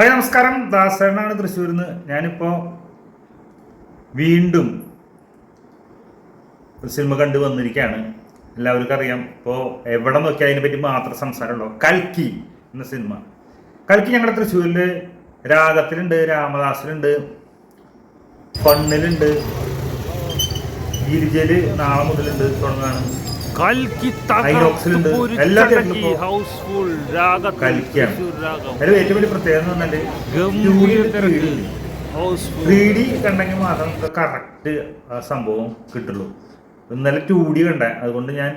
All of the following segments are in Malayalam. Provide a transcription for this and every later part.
ഹായ് നമസ്കാരം. ദാസേണാണ് തൃശ്ശൂരിൽ നിന്ന് ഞാനിപ്പോൾ വീണ്ടും ഒരു സിനിമ കണ്ടു വന്നിരിക്കുകയാണ് എല്ലാവർക്കും അറിയാം. ഇപ്പോൾ എവിടെ നോക്കിയാൽ അതിനെ പറ്റി മാത്രം സംസാരമുള്ളൂ. കൽക്കി എന്ന സിനിമ. കൽക്കി ഞങ്ങളുടെ തൃശ്ശൂരിൽ രാഗത്തിലുണ്ട് രാമദാസിലുണ്ട് ഫണ്ണിലുണ്ട്. ഗിരിജയിൽ നാളെ മുതലുണ്ട് തുടങ്ങാണ്. അതിൽ ഏറ്റവും വലിയ പ്രത്യേകത എന്ന് ഹൗസ്ഫുൾ ത്രീ ഡി കണ്ടെങ്കിൽ മാത്രം കറക്റ്റ് സംഭവം കിട്ടുള്ളൂ. ഇന്നലെ ടു ഡി കണ്ട. അതുകൊണ്ട് ഞാൻ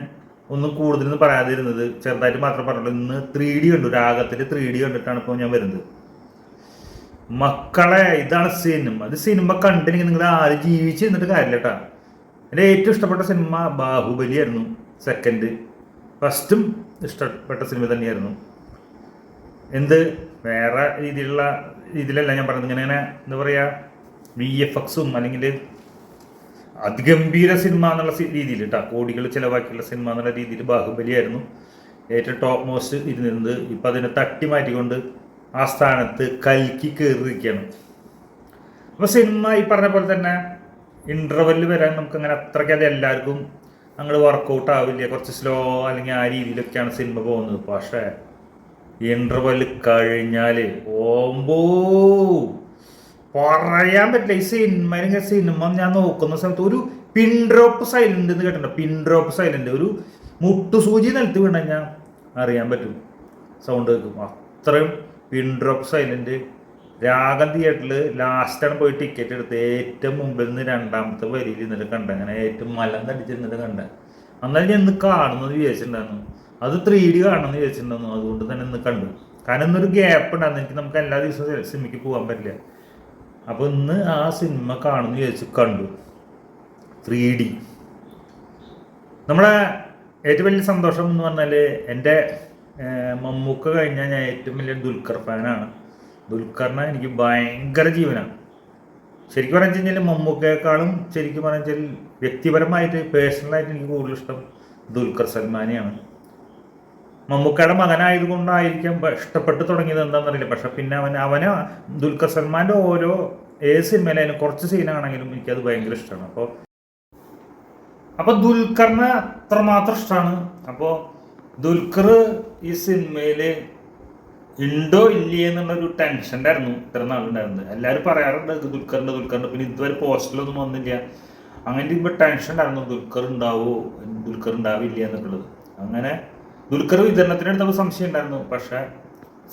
ഒന്നും കൂടുതലൊന്നും പറയാതിരുന്നത് ചെറുതായിട്ട് മാത്രം പറഞ്ഞുള്ളൂ. ഇന്ന് ത്രീ ഡി കണ്ടു. രാഗത്തിൽ ത്രീ ഡി കണ്ടിട്ടാണ് ഇപ്പോൾ ഞാൻ വരുന്നത്. മക്കളെ ഇതാണ് സിനിമ. അത് സിനിമ കണ്ടില്ലെങ്കിൽ നിങ്ങൾ ആരും ജീവിച്ചിരുന്നിട്ട് കാര്യമില്ല കേട്ടോ. എന്റെ ഏറ്റവും ഇഷ്ടപ്പെട്ട സിനിമ ബാഹുബലി ആയിരുന്നു സെക്കൻഡ് ഫസ്റ്റും ഇഷ്ടപ്പെട്ട സിനിമ തന്നെയായിരുന്നു. എന്ത്? വേറെ രീതിയിലുള്ള രീതിയിലല്ല ഞാൻ പറഞ്ഞത്. ഇങ്ങനെ എന്താ പറയുക വി എഫ് എക്സും അല്ലെങ്കിൽ അതിഗംഭീര സിനിമ എന്നുള്ള രീതിയിൽ കേട്ടോ കോടികൾ ചിലവാക്കിയുള്ള സിനിമ എന്നുള്ള രീതിയിൽ ബാഹുബലിയായിരുന്നു. ഏറ്റവും ടോപ്പ് മോസ്റ്റ് ഇരുന്നിരുന്നത്. ഇപ്പം അതിനെ തട്ടി മാറ്റിക്കൊണ്ട് ആ സ്ഥാനത്ത് കൽക്കി കയറിയിരിക്കുകയാണ് അപ്പോൾ സിനിമ ഈ പറഞ്ഞ പോലെ തന്നെ ഇന്റർവെല്ല് വരാൻ നമുക്ക് അങ്ങനെ അത്രയ്ക്ക് അത് എല്ലാവർക്കും അങ്ങോട്ട് വർക്കൗട്ട് ആവില്ല. കുറച്ച് സ്ലോ അല്ലെങ്കിൽ ആ രീതിയിലൊക്കെയാണ് സിനിമ പോകുന്നത്. പക്ഷേ ഇന്റർവെൽ കഴിഞ്ഞാൽ ഓമ്പോ! പറയാൻ പറ്റില്ല. ഈ സിനിമ അല്ലെങ്കിൽ സിനിമ ഞാൻ നോക്കുന്ന സമയത്ത് ഒരു പിൻ ഡ്രോപ്പ് സൈലന്റ് എന്ന് കേട്ടിട്ടുണ്ട്? പിൻ ഡ്രോപ്പ് സൈലന്റ് ഒരു മുട്ടുസൂചി നിലത്ത് വീണ് കഴിഞ്ഞാൽ അറിയാൻ പറ്റും. സൗണ്ട് കേൾക്കും. അത്രയും പിൻ ഡ്രോപ്പ് സൈലന്റ് രാഗം തിയേറ്ററിൽ ലാസ്റ്റാണ് പോയി ടിക്കറ്റ് എടുത്ത് ഏറ്റവും മുമ്പിൽ നിന്ന് രണ്ടാമത്തെ വരിയിൽ നിന്നിട്ട് കണ്ട. അങ്ങനെ ഏറ്റവും മലം തടിച്ചിരുന്നിട്ട് കണ്ട. അന്നാലും ഞാൻ ഇന്ന് കാണുന്നത് വിചാരിച്ചിട്ടുണ്ടായിരുന്നു. അത് ത്രീ ഡി കാണണമെന്ന് വിചാരിച്ചിട്ടുണ്ടായിരുന്നു. അതുകൊണ്ട് തന്നെ ഇന്ന് കണ്ടു. കാരണം ഇന്നൊരു ഗ്യാപ്പ് ഉണ്ടായിരുന്നു. എനിക്ക് നമുക്ക് എല്ലാ ദിവസവും സിനിമയ്ക്ക് പോകാൻ പറ്റില്ല. അപ്പോൾ ഇന്ന് ആ സിനിമ കാണുമെന്ന് വിചാരിച്ചു കണ്ടു. ത്രീ ഡി നമ്മളെ ഏറ്റവും വലിയ സന്തോഷം എന്ന് പറഞ്ഞാൽ എന്റെ മമ്മൂക്ക കഴിഞ്ഞാൽ ഞാൻ ഏറ്റവും വലിയ ദുൽഖർ ഫാനാണ് ദുൽഖറിനെ എനിക്ക് ഭയങ്കര ജീവനാണ്. ശരിക്കും പറഞ്ഞു കഴിഞ്ഞാൽ മമ്മൂക്കയെക്കാളും ശരിക്കും പറഞ്ഞു വെച്ചാൽ വ്യക്തിപരമായിട്ട് പേഴ്സണലായിട്ട് എനിക്ക് കൂടുതൽ ഇഷ്ടം ദുൽഖർ സൽമാനെയാണ്. മമ്മൂക്കയുടെ മകനായതുകൊണ്ടായിരിക്കാം ഇഷ്ടപ്പെട്ട് തുടങ്ങിയത് എന്താണെന്നറിയില്ല. പക്ഷെ പിന്നെ അവൻ അവന് ദുൽഖർ സൽമാന്റെ ഓരോ ഏത് സിനിമയിലായാലും കുറച്ച് സീനാണെങ്കിലും എനിക്കത് ഭയങ്കര ഇഷ്ടമാണ് അപ്പോൾ അപ്പോൾ ദുൽഖറിനെ അത്രമാത്രം ഇഷ്ടമാണ് അപ്പോൾ ദുൽഖർ ഈ സിനിമയിൽ ഉണ്ടോ ഇല്ലേ എന്നുള്ളൊരു ടെൻഷൻ ആയിരുന്നു ഇത്ര നാളുണ്ടായിരുന്നത്. എല്ലാവരും പറയാറുണ്ട് ദുൽഖറിന്റെ ദുൽഖറിന്റെ പിന്നെ ഇതുവരെ പോസ്റ്റിലൊന്നും വന്നില്ല. അങ്ങനെ ഇപ്പോൾ ടെൻഷൻ ഉണ്ടായിരുന്നു. ദുൽഖർ ഉണ്ടാവോ? ദുൽഖർ ഉണ്ടാവില്ല എന്നുള്ളത്. അങ്ങനെ ദുൽഖർ വിതരണത്തിനെടുത്തപ്പോൾ സംശയം ഉണ്ടായിരുന്നു. പക്ഷേ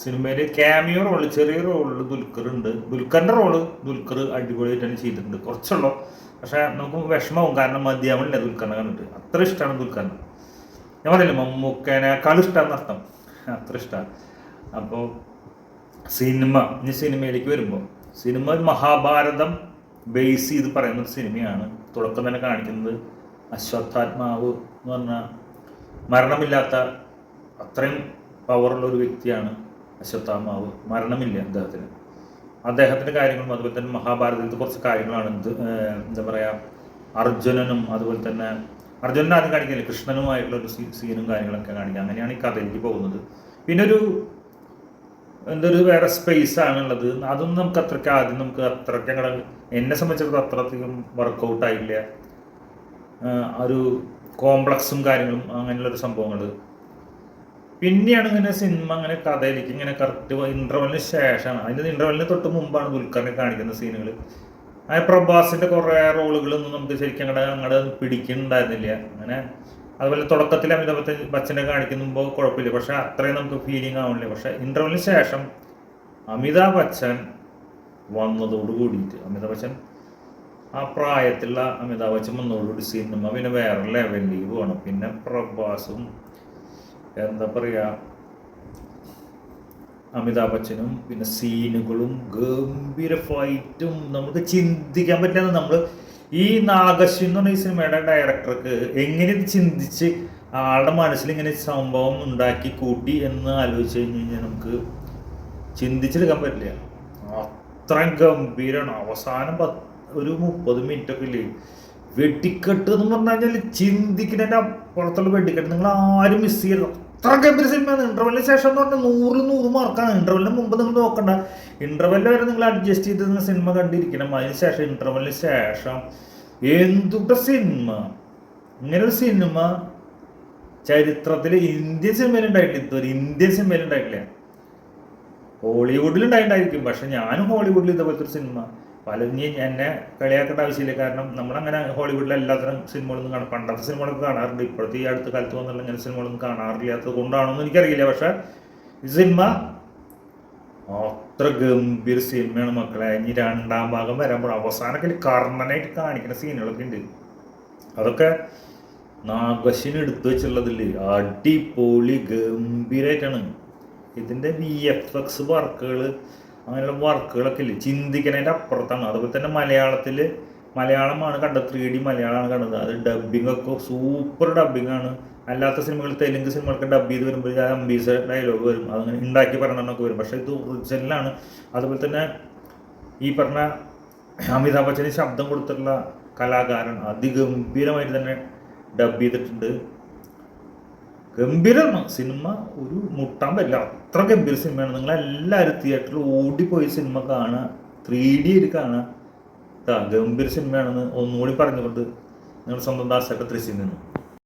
സിനിമയിൽ ക്യാമിയോ റോൾ ചെറിയ റോളിൽ ദുൽഖർ ഉണ്ട്. ദുൽഖറിന്റെ റോൾ ദുൽഖർ അടിപൊളിയായിട്ട് തന്നെ ചെയ്തിട്ടുണ്ട്. കുറച്ചുള്ളൂ. പക്ഷേ നമുക്ക് വിഷമവും കാരണം മതിയാവില്ല ദുൽഖറിനെ കണ്ടിട്ട്. അത്ര ഇഷ്ടമാണ് ദുൽഖറിന്. ഞാൻ പറയുന്നില്ല മമ്മൂക്കേനേക്കാൾ ഇഷ്ടമാണെന്ന് അർത്ഥം. അത്ര ഇഷ്ടമാണ് അപ്പോൾ സിനിമ ഇനി സിനിമയിലേക്ക് വരുമ്പോൾ. സിനിമ മഹാഭാരതം ബേസ് ചെയ്ത് പറയുന്ന ഒരു സിനിമയാണ്. തുടക്കം തന്നെ കാണിക്കുന്നത് അശ്വത്ഥാത്മാവ് എന്ന് പറഞ്ഞാൽ മരണമില്ലാത്ത അത്രയും പവറുള്ള ഒരു വ്യക്തിയാണ് അശ്വത്ഥാത്മാവ്. മരണമില്ല അദ്ദേഹത്തിന്. അദ്ദേഹത്തിന്റെ കാര്യങ്ങളും അതുപോലെ തന്നെ മഹാഭാരതത്തിൽ കുറച്ച് കാര്യങ്ങളാണ്. എന്ത് എന്താ പറയുക അർജുനനും അതുപോലെ തന്നെ അർജുനൻ ആദ്യം കാണിക്കുന്നില്ല കൃഷ്ണനുമായിട്ടുള്ള ഒരു സീനും കാര്യങ്ങളൊക്കെ കാണിക്കുക അങ്ങനെയാണ് ഈ കഥയിലേക്ക് പോകുന്നത്. പിന്നെ ഒരു എന്തൊരു വേറെ സ്പേസ് ആണുള്ളത്? അതൊന്നും നമുക്ക് അത്രയ്ക്ക് ആദ്യം നമുക്ക് അത്രയ്ക്ക് അങ്ങട് എന്നെ സംബന്ധിച്ചിടത്തോളം അത്രയധികം വർക്കൗട്ട് ആയില്ല. ഒരു കോംപ്ലക്സും കാര്യങ്ങളും അങ്ങനെയുള്ള ഒരു സംഭവങ്ങൾ പിന്നെയാണ് ഇങ്ങനെ സിനിമ അങ്ങനെ കഥയിലേക്ക് ഇങ്ങനെ കറക്റ്റ് ഇന്റർവെല്ലിന് ശേഷമാണ്. അതിന്റെ ഇന്റർവെല്ലിന് തൊട്ട് മുമ്പാണ് ദുൽഖറിനെ കാണിക്കുന്ന സീനുകൾ അങ്ങനെ പ്രഭാസിന്റെ കുറേ റോളുകളൊന്നും നമുക്ക് ശരിക്കും അങ്ങോട്ട് അങ്ങോട്ട് പിടിക്കുന്നുണ്ടായിരുന്നില്ല അങ്ങനെ അതുപോലെ തുടക്കത്തിൽ അമിതാഭ് ബച്ചൻ ബച്ചനെ കാണിക്കുമ്പോൾ കുഴപ്പമില്ല. പക്ഷെ അത്രയും നമുക്ക് ഫീലിംഗ് ആവണില്ല. പക്ഷെ ഇന്റർവെലിന് ശേഷം അമിതാഭ് ബച്ചൻ വന്നതോട് കൂടിയിട്ട് അമിതാഭ് ബച്ചൻ ആ പ്രായത്തിലുള്ള അമിതാഭ് ബച്ചൻ വന്നതോടുകൂടി സിനിമ പിന്നെ വേറെ ലെവലിലേക്ക് പോകണം. പിന്നെ പ്രഭാസും എന്താ പറയുക അമിതാഭ് ബച്ചനും പിന്നെ സീനുകളും ഗംഭീര ഫൈറ്റും നമുക്ക് ചിന്തിക്കാൻ പറ്റാതെ നമ്മൾ ഈ നാഗശ്വി എന്ന് പറഞ്ഞ ഈ സിനിമയുടെ ഡയറക്ടർക്ക് എങ്ങനെ ചിന്തിച്ച് ആളുടെ മനസ്സിൽ ഇങ്ങനെ സംഭവം ഉണ്ടാക്കി കൂട്ടി എന്ന് ആലോചിച്ച് കഴിഞ്ഞ് കഴിഞ്ഞാൽ നമുക്ക് ചിന്തിച്ചെടുക്കാൻ പറ്റില്ല. അത്ര ഗംഭീരമാണ് അവസാനം പത്ത് ഒരു മുപ്പത് മിനിറ്റ് ഒക്കെ ഇല്ലേ? വെടിക്കെട്ട് എന്ന് പറഞ്ഞു കഴിഞ്ഞാൽ ചിന്തിക്കുന്നതിന്റെ അപ്പുറത്തുള്ള വെടിക്കെട്ട് നിങ്ങൾ ആരും മിസ് ചെയ്യരുത്. അത്ര ഗംഭീര സിനിമയാണ് ഇന്റർവെല്ലിന് ശേഷം എന്ന് പറഞ്ഞാൽ നൂറ് നൂറ് മാർക്കാണ് ഇന്റർവെല്ലിന് മുമ്പ് നിങ്ങൾ നോക്കണ്ട. ഇന്റർവെല്ല് വരെ നിങ്ങൾ അഡ്ജസ്റ്റ് ചെയ്ത് സിനിമ കണ്ടിരിക്കണം. അതിന് ശേഷം ഇന്റർവെല്ലിന് ശേഷം എന്തുട്ട സിനിമ ഇങ്ങനെ ഒരു സിനിമ ചരിത്രത്തിൽ ഇന്ത്യൻ സിനിമയിൽ ഉണ്ടായിട്ടില്ല. ഇതുവരെ ഇന്ത്യൻ സിനിമയിൽ ഉണ്ടായിട്ടില്ല. ഹോളിവുഡിൽ ഉണ്ടായിട്ടുണ്ടായിരിക്കും. പക്ഷെ ഞാനും ഹോളിവുഡിൽ ഇതേപോലത്തെ ഒരു സിനിമ പലരും എന്നെ കളിയാക്കേണ്ട ആവശ്യമില്ല. കാരണം നമ്മളങ്ങനെ ഹോളിവുഡിലെ എല്ലാത്തരം സിനിമകളൊന്നും കാണാം പണ്ടത്തെ സിനിമകളൊക്കെ കാണാറുണ്ട്. ഇപ്പോഴത്തെ ഈ അടുത്ത കാലത്ത് വന്നുള്ള ഇങ്ങനെ സിനിമകളൊന്നും കാണാറില്ലാത്തത് കൊണ്ടാണോന്ന് എനിക്കറിയില്ല. പക്ഷെ ഈ സിനിമ അത്ര ഗംഭീര സിനിമയാണ് മക്കളെ. ഇനി രണ്ടാം ഭാഗം വരാൻ പോകും അവസാനത്തിൽ കർണനായിട്ട് കാണിക്കുന്ന സീനുകളൊക്കെ ഉണ്ട് അതൊക്കെ നാഗശിന് എടുത്തു വെച്ചുള്ളതില്ലേ അടിപൊളി ഗംഭീരമായിട്ടാണ് ഇതിന്റെ വി എഫ് എക്സ് വർക്കുകൾ അങ്ങനെയുള്ള വർക്കുകളൊക്കെ ഇല്ലേ? ചിന്തിക്കുന്നതിന്റെ അപ്പുറത്താണ്. അതുപോലെ തന്നെ മലയാളത്തിൽ മലയാളമാണ് കണ്ടത്. ത്രീ ഡി മലയാളമാണ് കണ്ടത്. അത് ഡബിങ് ഒക്കെ സൂപ്പർ ഡബിങ് ആണ്. അല്ലാത്ത സിനിമകൾ തെലുങ്ക് സിനിമകളൊക്കെ ഡബ് ചെയ്ത് വരുമ്പോൾ അമ്പീസ് ഡയലോഗ് വരും. അതങ്ങനെ ഉണ്ടാക്കി പറഞ്ഞൊക്കെ വരും. പക്ഷേ ഇത് ഒറിജിനലാണ് അതുപോലെ തന്നെ ഈ പറഞ്ഞ അമിതാഭ് ബച്ചന് ശബ്ദം കൊടുത്തിട്ടുള്ള കലാകാരൻ അതിഗംഭീരമായിട്ട് തന്നെ ഡബ് ചെയ്തിട്ടുണ്ട്. ഗംഭീരമാണ്. സിനിമ ഒരു മുട്ടാൻ പറ്റില്ല. അത്ര ഗംഭീര സിനിമയാണ്. നിങ്ങളെല്ലാവരും തിയേറ്ററിൽ ഓടിപ്പോയി സിനിമ കാണുക. ത്രീ ഡി ആയിട്ട് കാണുക. ഗംഭീര സിനിമയാണെന്ന് ഒന്നുകൂടി പറഞ്ഞുകൊണ്ട് നിങ്ങൾ സ്വന്തം ദാസൊക്കെ തൃശ്ശിൽ നിന്ന്